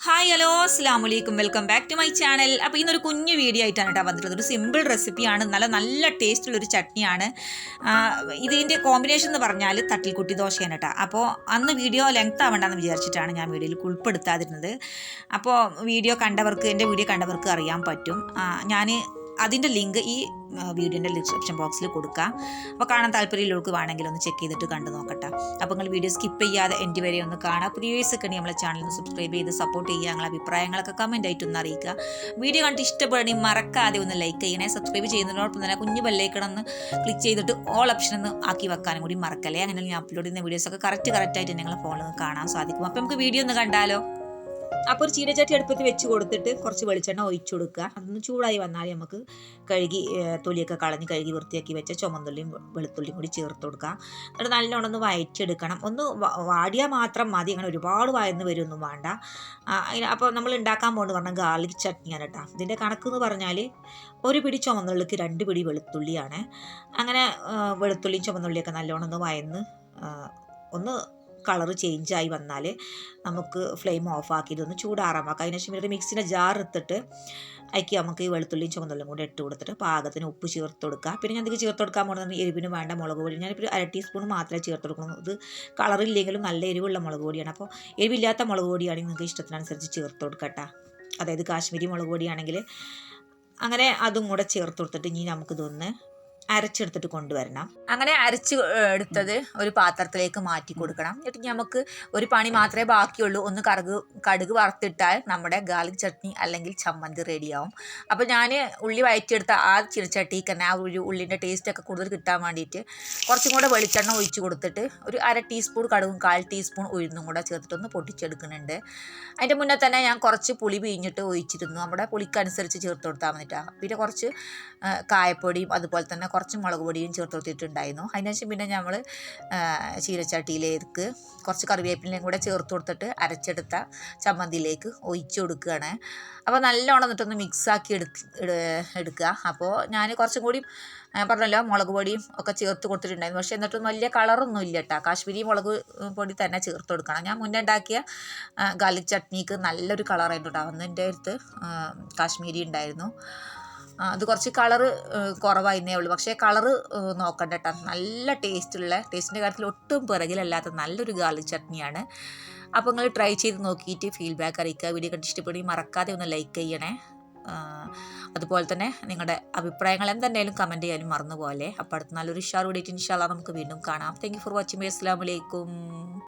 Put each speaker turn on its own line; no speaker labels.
Hi hello അസ്സാം വലൈക്കും welcome back to my channel അപ്പോൾ ഇന്നൊരു കുഞ്ഞു വീഡിയോ ആയിട്ടാണ് കേട്ടോ വന്നിട്ടുള്ളത്. ഒരു സിമ്പിൾ റെസിപ്പിയാണ് നല്ല നല്ല ടേസ്റ്റുള്ളൊരു ചട്നിയാണ്. ആ, ഇതിന്റെ കോമ്പിനേഷൻ എന്ന് പറഞ്ഞാൽ തട്ടിൽക്കുട്ടി ദോശയാണ് കേട്ടോ. അപ്പോൾ അന്ന് വീഡിയോ ലെങ്ത് ആവണ്ടെന്ന് വിചാരിച്ചിട്ടാണ് ഞാൻ വീഡിയോയിൽ ഉൾപ്പെടുത്താതിരുന്നത്. അപ്പോൾ വീഡിയോ കണ്ടവർക്ക് എന്റെ വീഡിയോ കണ്ടവർക്ക് അറിയാൻ പറ്റും. ഞാൻ അതിന്റെ ലിങ്ക് ഈ വീഡിയോന്റെ ഡിസ്ക്രിപ്ഷൻ ബോക്സിൽ കൊടുക്കാം. അപ്പോൾ കാണാൻ താല്പര്യമുള്ളവർക്ക് വേണമെങ്കിൽ ഒന്ന് ചെക്ക് ചെയ്തിട്ട് കണ്ടു നോക്കട്ടെ. അപ്പോൾ നിങ്ങൾ വീഡിയോ സ്കിപ്പ് ചെയ്യാതെ എന്റെ വരെ ഒന്ന് കാണാം പ്രീവിയസ് ഒക്കെ നമ്മളെ ചാനൽ ഒന്ന് സബ്സ്ക്രൈബ് ചെയ്ത് സപ്പോർട്ട് ചെയ്യുക. ഞങ്ങളെ അഭിപ്രായങ്ങളൊക്കെ കമന്റ് ആയിട്ട് ഒന്ന് അറിയിക്കുക. വീഡിയോ കണ്ടിട്ട് ഇഷ്ടപ്പെടുകയാണെങ്കിൽ മറക്കാതെ ഒന്ന് ലൈക്ക് ചെയ്യണേ. സബ്സ്ക്രൈബ് ചെയ്യുന്നതിനോടൊപ്പം തന്നെ കുഞ്ഞു ബെല്ലൈക്കൺ ഒന്ന് ക്ലിക്ക് ചെയ്തിട്ട് ഓൾ ഓപ്ഷൻ ഒന്ന് ആക്കി വെക്കാനും കൂടി മറക്കല്ലേ? അങ്ങനെ ഞാൻ അപ്ലോഡ് ചെയ്യുന്ന വീഡിയോസൊക്കെ കറക്റ്റ് കറക്റ്റായിട്ട് നിങ്ങളെ ഫോണിൽ കാണാൻ സാധിക്കും. അപ്പോൾ നമുക്ക് വീഡിയോ ഒന്ന് കണ്ടാലോ? അപ്പോൾ ഒരു ചീനച്ചട്ടി അടുപ്പത്ത് വെച്ച് കൊടുത്തിട്ട് കുറച്ച് വെളിച്ചെണ്ണ ഒഴിച്ചു കൊടുക്കുക. അതൊന്ന് ചൂടായി വന്നാൽ നമുക്ക് കഴുകി തൊലിയൊക്കെ കളഞ്ഞ് കഴുകി വൃത്തിയാക്കി വെച്ച ചുമന്നുള്ളിയും വെളുത്തുള്ളിയും കൂടി ചേർത്ത് കൊടുക്കുക. എന്നിട്ട് നല്ലോണം ഒന്ന് വയറ്റിയെടുക്കണം. ഒന്ന് വാടിയാൽ മാത്രം മതി. അങ്ങനെ ഒരുപാട് വയന്ന് വരുമൊന്നും വേണ്ട. അപ്പോൾ നമ്മൾ ഉണ്ടാക്കാൻ പോകുന്നത് പറഞ്ഞാൽ ഗാർലിക് ചട്നിയാണ് കേട്ടോ ഇതിന്റെ കണക്ക് എന്ന് പറഞ്ഞാൽ ഒരു പിടി ചുമന്നുള്ളിക്ക് രണ്ട് പിടി വെളുത്തുള്ളിയാണ്. അങ്ങനെ വെളുത്തുള്ളിയും ചുമന്നുള്ളിയൊക്കെ നല്ലോണം ഒന്ന് വയന്ന് ഒന്ന് കളറ് ചേഞ്ചായി വന്നാൽ നമുക്ക് ഫ്ലെയിം ഓഫാക്കി ഇതൊന്ന് ചൂടാറാമാക്കാം. അതിന് ശേഷം ഒരു മിക്സിന്റെ ജാർ എടുത്തിട്ട് അയക്കി നമുക്ക് ഈ വെളുത്തുള്ളിയും ചുമന്നുള്ളിയും കൂടി ഇട്ട് കൊടുത്തിട്ട് പാകത്തിന് ഉപ്പ് ചേർത്ത് കൊടുക്കുക. പിന്നെ ഞാൻ ഇതിക്ക് ചേർത്ത് കൊടുക്കാൻ പോകുന്നത് എരിവിന് വേണ്ട മുളക് പൊടി. ഞാനിപ്പോൾ അര ടീസ്പൂൺ മാത്രമേ ചേർത്ത് കൊടുക്കുള്ളൂ ഇത് കളറില്ലെങ്കിലും നല്ല എരിവുള്ള മുളക് പൊടിയാണ്. അപ്പോൾ എരിവില്ലാത്ത മുളക് പൊടിയാണെങ്കിൽ നിങ്ങൾക്ക് ഇഷ്ടത്തിനനുസരിച്ച് ചേർത്ത് കൊടുക്കട്ടെ അതായത് കാശ്മീരി മുളക് പൊടിയാണെങ്കിൽ അങ്ങനെ അതും കൂടെ ചേർത്ത് കൊടുത്തിട്ട് ഇനി നമുക്കിതൊന്ന് അരച്ചെടുത്തിട്ട് കൊണ്ടുവരണം. അങ്ങനെ അരച്ച് എടുത്തത് ഒരു പാത്രത്തിലേക്ക് മാറ്റി കൊടുക്കണം. എന്നിട്ട് നമുക്ക് ഒരു പണി മാത്രമേ ബാക്കിയുള്ളൂ. ഒന്ന് കറുക് കടുക് വറുത്തിട്ടാൽ നമ്മുടെ ഗാർലിക് ചട്നി അല്ലെങ്കിൽ ചമ്മന്തി റെഡിയാവും. അപ്പോൾ ഞാൻ ഉള്ളി വയറ്റിയെടുത്ത ആ ചിരിച്ചട്ടിക്ക് തന്നെ ആ ഒരു ഉള്ളിന്റെ ടേസ്റ്റൊക്കെ കൂടുതൽ കിട്ടാൻ വേണ്ടിയിട്ട് കുറച്ചും കൂടെ വെളിച്ചെണ്ണ ഒഴിച്ച് കൊടുത്തിട്ട് ഒരു അര ടീസ്പൂൺ കടുകും കാൽ ടീസ്പൂൺ ഉഴുന്നും കൂടെ ചേർത്തിട്ടൊന്ന് പൊട്ടിച്ചെടുക്കുന്നുണ്ട്. അതിന്റെ മുന്നേ തന്നെ ഞാൻ കുറച്ച് പുളി പിഴിഞ്ഞിട്ട് ഒഴിച്ചിരുന്നു. നമ്മുടെ പുളിക്കനുസരിച്ച് ചേർത്ത് കൊടുത്താൽ മതിട്ടാ. പിന്നെ കുറച്ച് കായപ്പൊടിയും അതുപോലെ തന്നെ കുറച്ച് മുളക് പൊടിയും ചേർത്ത് കൊടുത്തിട്ടുണ്ടായിരുന്നു. അതിനുശേഷം പിന്നെ നമ്മൾ ചീരച്ചട്ടിയിലേക്ക് കുറച്ച് കറിവേപ്പിലയും കൂടെ ചേർത്ത് കൊടുത്തിട്ട് അരച്ചെടുത്ത ചമ്മന്തിയിലേക്ക് ഒഴിച്ചു കൊടുക്കുകയാണ്. അപ്പോൾ നല്ലോണം എന്നിട്ടൊന്ന് മിക്സാക്കി എടുത്ത് എടുക്കുക. അപ്പോൾ ഞാൻ കുറച്ചും കൂടി പറഞ്ഞല്ലോ മുളക് പൊടിയും ഒക്കെ ചേർത്ത് കൊടുത്തിട്ടുണ്ടായിരുന്നു. പക്ഷേ എന്നിട്ടും വലിയ കളറൊന്നും ഇല്ല കേട്ടോ കാശ്മീരി മുളക് പൊടി തന്നെ ചേർത്ത് കൊടുക്കണം. ഞാൻ മുന്നേ ഉണ്ടാക്കിയ ഗാർലിക് ചട്നിക്ക് നല്ലൊരു കളറായിട്ടുണ്ടാവും എന്റെ അടുത്ത് കാശ്മീരി ഉണ്ടായിരുന്നു. അത് കുറച്ച് കളറ് കുറവായിരുന്നേ ഉള്ളൂ. പക്ഷേ കളറ് നോക്കണ്ട കേട്ടോ നല്ല ടേസ്റ്റുള്ള ടേസ്റ്റിന്റെ കാര്യത്തിൽ ഒട്ടും പിറകിലല്ലാത്ത നല്ലൊരു ഗാർലിക് ചട്നിയാണ്. അപ്പോൾ നിങ്ങൾ ട്രൈ ചെയ്ത് നോക്കിയിട്ട് ഫീഡ്ബാക്ക് അറിയിക്കുക. വീഡിയോ കണ്ടി ഇഷ്ടപ്പെടുകയും മറക്കാതെ ഒന്ന് ലൈക്ക് ചെയ്യണേ. അതുപോലെ തന്നെ നിങ്ങളുടെ അഭിപ്രായങ്ങൾ എന്തെങ്കിലും കമന്റ് ചെയ്യാനും മറന്നുപോലെ അപ്പോൾ അടുത്ത നല്ലൊരു ഷാർ കൂടിയിട്ട് ഇൻഷാല്ല നമുക്ക് വീണ്ടും കാണാം. താങ്ക് യു ഫോർ വാച്ചിങ് അസ്സാം വലൈക്കും